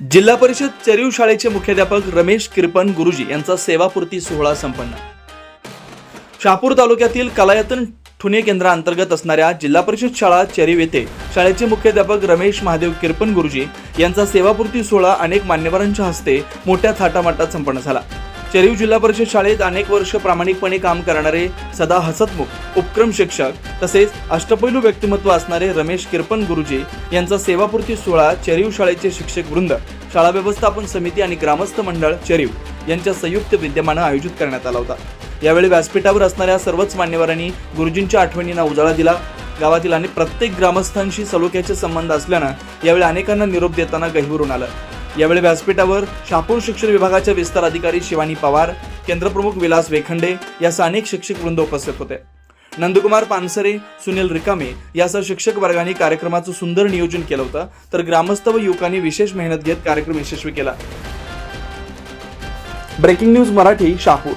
जिल्हा परिषद चरीव शाळेचे मुख्याध्यापक रमेश किरपन गुरुजी यांचा सेवापूर्ती सोहळा संपन्न. शहापूर तालुक्यातील कलायतन ठुणे केंद्राअंतर्गत असणाऱ्या जिल्हा परिषद शाळा चरीव येथे शाळेचे मुख्याध्यापक रमेश महादेव किरपन गुरुजी यांचा सेवापूर्ती सोहळा अनेक मान्यवरांच्या हस्ते मोठ्या थाटामाटात संपन्न झाला. चरीव जिल्हा परिषद शाळेत अनेक वर्ष प्रामाणिकपणे काम करणारे सदा हसतमुख उपक्रम शिक्षक तसेच अष्टपैलू व्यक्तिमत्व असणारे रमेश किरपन गुरुजी यांचा सेवापूर्ती सोहळा चरीव शाळेचे शिक्षक वृंद शाळा व्यवस्थापन समिती आणि ग्रामस्थ मंडळ चरीव यांच्या संयुक्त विद्यमानं आयोजित करण्यात आला होता. यावेळी व्यासपीठावर असणाऱ्या सर्वच मान्यवरांनी गुरुजींच्या आठवणींना उजाळा दिला. गावातील आणि प्रत्येक ग्रामस्थांशी सलोख्याचे संबंध असल्यानं यावेळी अनेकांना निरोप देताना गहिवरून आलं. यावेळी व्यासपीठावर शापूर शिक्षण विभागाच्या विस्तार अधिकारी शिवानी पवार केंद्रप्रमुख विलास वेखंडे यासह अनेक शिक्षक वृंद उपस्थित होते. नंदकुमार पानसरे सुनील रिकामे यासह शिक्षक वर्गाने कार्यक्रमाचं सुंदर नियोजन केलं होतं. तर ग्रामस्थ व युवकांनी विशेष मेहनत घेत कार्यक्रम यशस्वी केला. Breaking news Marathi शाहूर